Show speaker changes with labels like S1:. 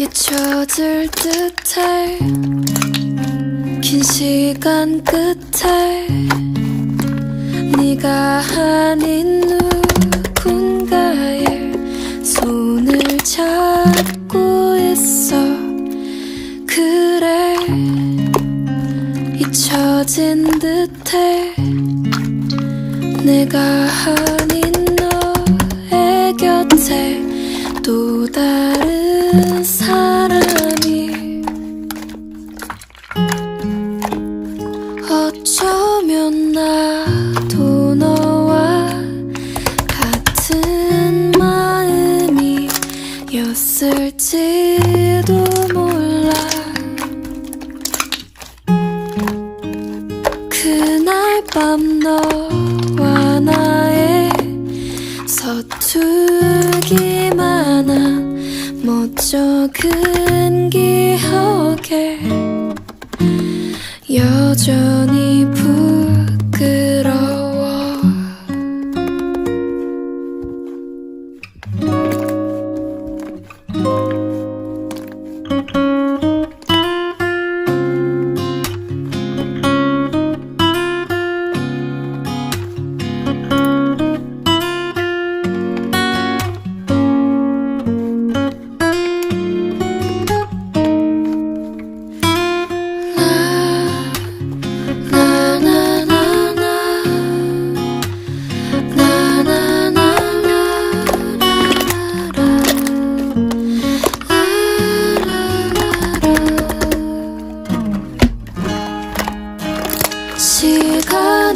S1: 잊혀질 듯해. 긴 시간 끝에 네가 아닌 누군가의 손을 잡고 있어. 그래 잊혀진 듯해. 내가 아닌 너의 곁에 또 다른 어쩌면 나도 너와 같은 마음이었을지도 몰라. 그날 밤 너와 나의 서투기만 한 멋쩍은 기억에 여전히 부끄러워. 几个